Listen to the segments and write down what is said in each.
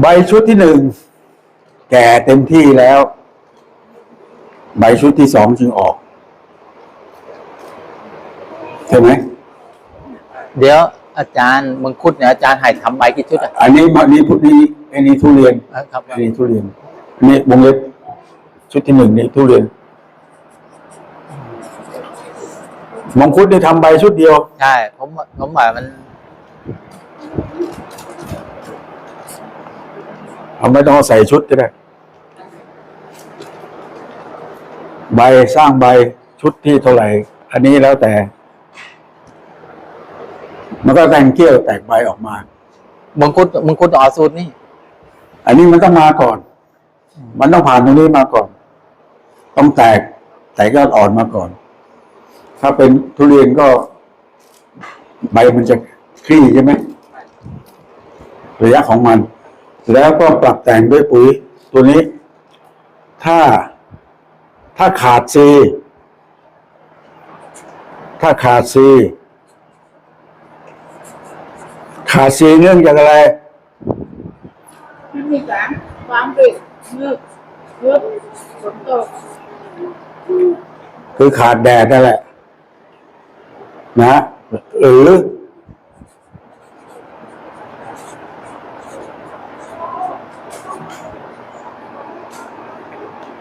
ใบชุดที่หนึ่งแก่เต็มที่แล้ว ใบชุดที่สองจึงออกใช่ไหมเดี๋ยวอาจารย์มังคุดเนี่ยอาจารย์ให้ทำใบกี่ชุดอะอันนี้อันนี้พุทนี้อันนี้ทุเรียนเออครับอันนี้ทุเรียนอันนี้วงเล็บชุดที่หนึ่งนี่ทุเรียนมังคุดได้ทำใบชุดเดียว ใช่ ผมผมว่ามัน เอาไม่ต้องเอาใส่ชุดก็ได้ ใบสร้างใบชุดที่เท่าไหร่ อันนี้แล้วแต่ มันก็แต่งเกี้ยวแตกใบออกมามังคุดมังคุดต้องเอาสูตรนี่ อันนี้มันต้องมาก่อน มันต้องผ่านตรงนี้มาก่อน ต้องแตก แตกยอดอ่อนมาก่อน ถ้าเป็นทุเรียนก็ ใบมันจะคลี่ใช่ไหมระยะของมัน แล้วก็ปรับแต่งด้วยปุ๋ยตัวนี้ ถ้าถ้าขาดซีถ้าขาดซีขาดซีเนื่องจากอะไรไม่มีสารความดึกมืดมืดฝนตกคือขาดแดดนั่นแหละ นะหรือ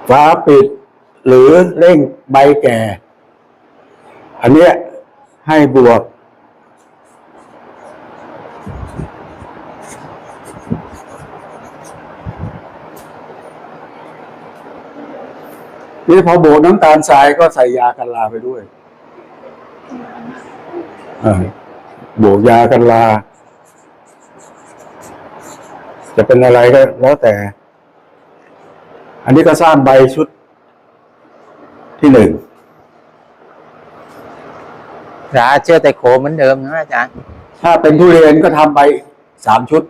ฟ้าปิด หรือเร่งใบแก่ อันเนี้ยให้บวก นี่พอโบกน้ำตาลทรายก็ใส่ยากันลาไปด้วยเออโบกยากันลา จะเป็นอะไรก็แล้วแต่ อันนี้ก็สร้างใบชุดที่หนึ่งราเชื่อแต่โคเหมือนเดิมนะอาจารย์ ถ้าเป็นทุเรียนก็ทำใบสามชุด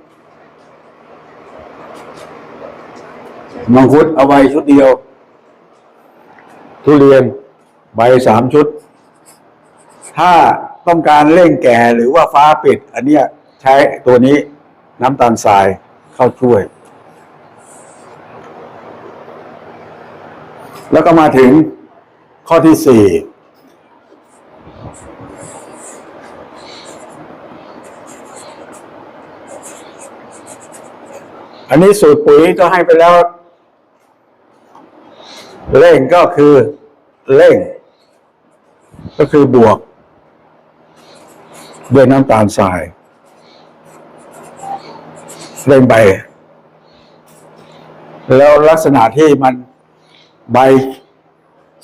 มังคุดเอาใบชุดเดียว ทุเรียนใบสามชุด ถ้าต้องการเร่งแก่หรือว่าฟ้าปิด อันเนี้ยใช้ตัวนี้น้ำตาลทรายเข้าช่วย แล้วก็มาถึงข้อที่สี่อันนี้สูตรปุ๋ยก็ให้ไปแล้ว เร่งก็คือเร่ง ก็คือบวก ด้วยน้ำตาลทราย เร่งใบแล้วลักษณะที่มัน ใบ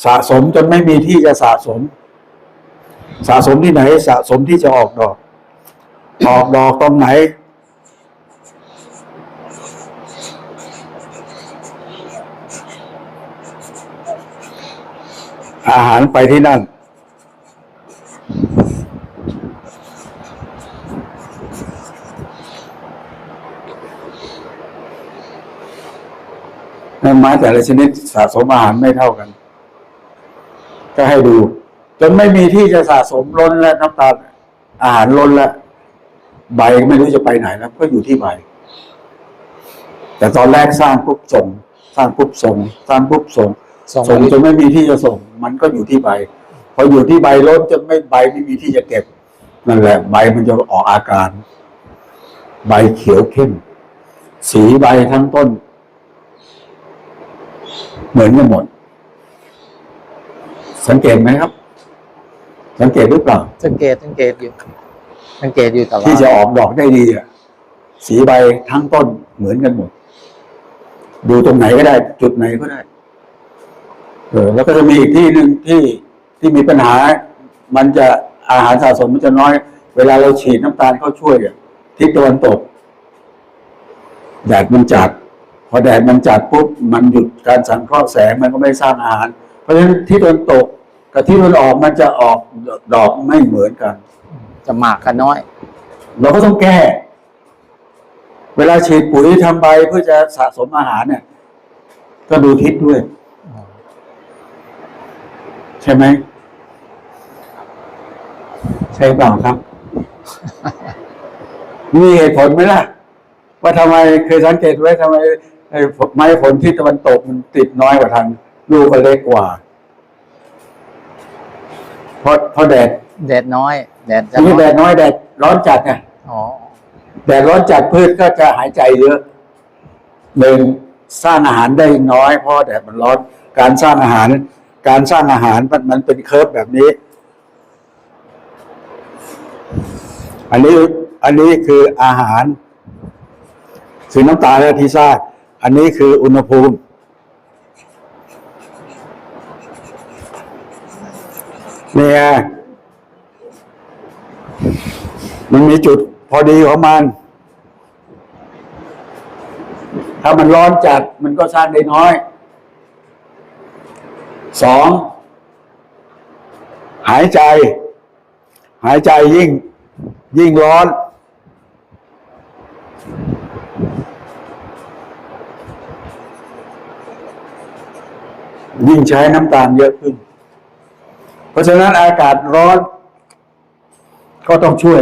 สะสมจนไม่มีที่จะสะสม สะสมที่ไหน สะสมที่จะออกดอก ออกดอกตรงไหน อาหารไปที่นั่น ไม้แต่ละชนิดสะสมอาหารไม่เท่ากัน ก็ให้ดู จนไม่มีที่จะสะสมล้นแล้วน้ำตาลอาหารล้นแล้วใบไม่รู้จะไปไหนแล้วก็อยู่ที่ใบ แต่ตอนแรกสร้างปุ๊บส่ง สร้างปุ๊บส่ง สร้างปุ๊บส่งส่งส่งจนไม่มีที่จะส่ง มันก็อยู่ที่ใบพออยู่ที่ใบล้นจนไม่ใบไม่มีที่จะเก็บนั่นแหละ ใบมันจะออกอาการ ใบเขียวเข้มสีใบทั้งต้น เหมือนกันหมด สังเกตไหมครับ สังเกตหรือเปล่า สังเกตสังเกตอยู่ สังเกตอยู่ตลอดที่จะออกดอกได้ดีอะสีใบทั้งต้นเหมือนกันหมด ดูตรงไหนก็ได้ จุดไหนก็ได้ เออ แล้วก็จะมีอีกที่หนึ่งที่ที่มีปัญหา มันจะอาหารสะสมมันจะน้อย เวลาเราฉีดน้ำตาลเข้าช่วยอะทิศตะวันตกแดดมันจัดพ อแดดมันจัดปุ๊บมันหยุดการสังเคราะห์แสงมันก็ไม่สร้างอาหาร เพราะฉะนั้นที่ตะวันตกกับที่ตะวันออกมันจะออกดอกไม่เหมือนกัน จะมากกันน้อย เราก็ต้องแก้ เวลาฉีดปุ๋ยทำใบเพื่อจะสะสมอาหารเนี่ย ก็ดูทิศด้วย ใช่ไหมใช่เปล่าครับ มีเหตุผลไหมล่ะ ว่าทำไมเคยสังเกตไว้ทำไม ไอ้ไม้ผลที่ตะวันตกมันติดน้อยกว่าทางลูกก็เล็กกว่า เพราะเพราะแดดแดดน้อย แดดจะนี่น้แดอยดน้อยแดดร้อนจัดไงอ๋อแดดร้อนจัดพืชก็จะหายใจเยอะหนึ่งสร้างอาหารได้น้อยเพราะแดดมันร้อน การสร้างอาหาร การสร้างอาหารมันมันเป็นเคิร์ฟแบบนี้ อันนี้อันนี้คืออาหารคือน้ำตาลและที่ซาด อันนี้คืออุณหภูมิ เนี่ยมันมีจุดพอดีของมัน ถ้ามันร้อนจัดมันก็สร้างได้น้อย สอง หายใจ หายใจยิ่ง ยิ่งร้อน ยิ่งใช้น้ำตาลเยอะขึ้น เพราะฉะนั้นอากาศร้อน ก็ต้องช่วย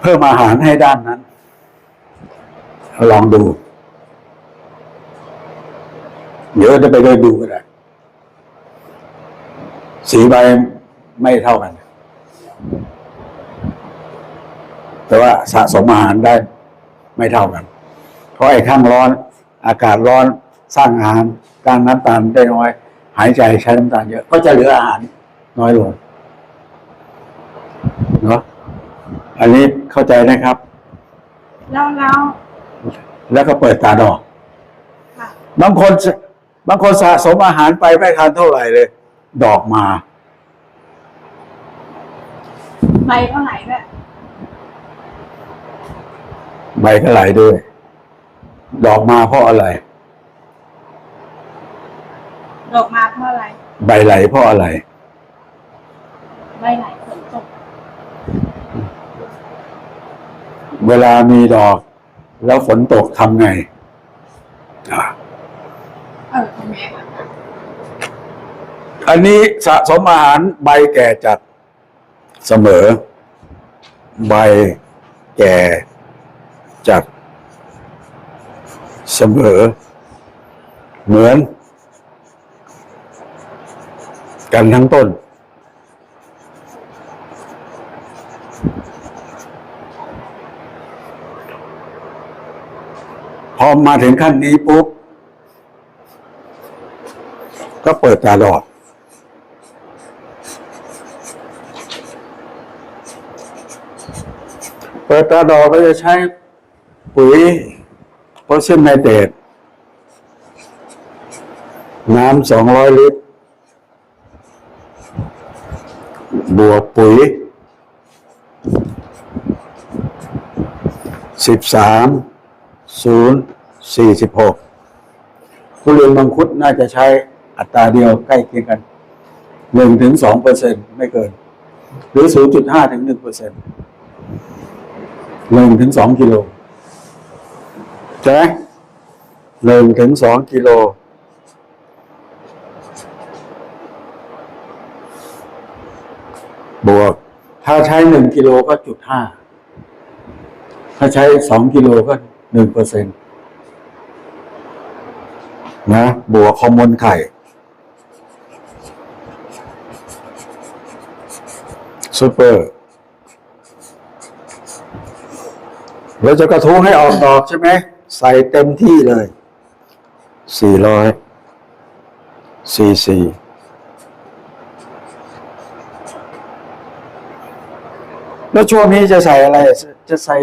เพิ่มอาหารให้ด้านนั้น ลองดู เดี๋ยวจะไปเดินดูก็ได้ สีใบไม่เท่ากัน แต่ว่าสะสมอาหารได้ไม่เท่ากัน เพราะไอ้ข้างร้อน อากาศร้อน สร้างอาหารการน้ำตาลได้น้อย หายใจใช้น้ำตาลเยอะ ก็จะเหลืออาหารน้อยลงเนาะอันนี้เข้าใจนะครับ แล้วแล้วแล้วก็เปิดตาดอกค่ะบางคนสบางคนสะสมอาหารไปไม่ทานเท่าไหร่เลย ดอกมาใบก็ไหลด้วยใบก็ไหลด้วย ดอกมาเพราะอะไร ดอกมาเพราะอะไร ใบไหลเพราะอะไร ใบไหลฝนตกเวลามีดอก แล้วฝนตกทำไงอะเออทำไมอะอันนี้สะสมอาหารใบแก่จัดเสมอ ใบแก่จัดเสมอ เหมือน กันทั้งต้น พอมาถึงขั้นนี้ปุ๊บ ก็เปิดตาดอกเปิดตาดอกก็จะใช้ปุ๋ยโพแทสเซียมไนเตรตน้ำสองร้อยลิตร บวกปุ๋ยสิบสามศูนย์สี่สิบหกทุเรียนมังคุดน่าจะใช้อัตราเดียวใกล้เคียงกันหนึ่งถึงสองเปอร์เซ็นไม่เกิน หรือศูนย์จุดห้าถึงหนึ่งเปอร์เซ็นหนึ่งถึงสองกิโลใช่ไหมหนึ่งถึงสองกิโล บวก ถ้าใช้หนึ่งกิโลก็จุดห้าถ้าใช้สองกิโลก็หนึ่งเปอร์เซ็นตนะบวกฮอร์โมนไข่ ซูเปอร์เราจะกระทุ้งให้ออกดอกใช่ไหม ใส่เต็มที่เลย สี่ร้อย สี่สี่ แล้วช่วงนี้จะใส่อะไร จะใส่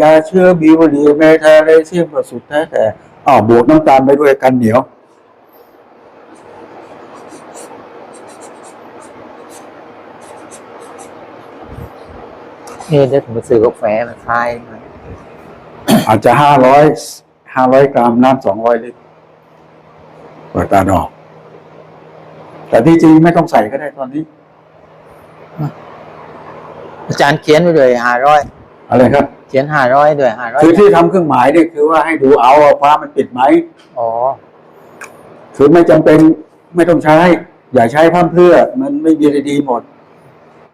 ยาเชื้อบีวดีเมทาเรเซียมก็สุดแท้แต่อ้าวบวกน้ำตาลไปด้วยกันเหนียวเอ๊ะเดี๋ยวผมไปซื้อกาแฟมาคลายหน่อยอาจจะห้าร้อยห้าร้อยกรัมน้ำสองร้อยลิตรเปิดตาดอก แต่ที่จริงไม่ต้องใส่ก็ได้ตอนนี้ อาจารย์เขียนไปเลยห้าร้อยอะไรครับ เขียนห้าร้อยด้วยห้าร้อยคือที่ทำเครื่องหมายเนี่ยคือว่าให้ดูเอาว่าฟ้ามันปิดไหมอ๋อคือไม่จำเป็นไม่ต้องใช้ อย่าใช้พร่ำเพรื่อ มันไม่มีอะไรดีหมดอ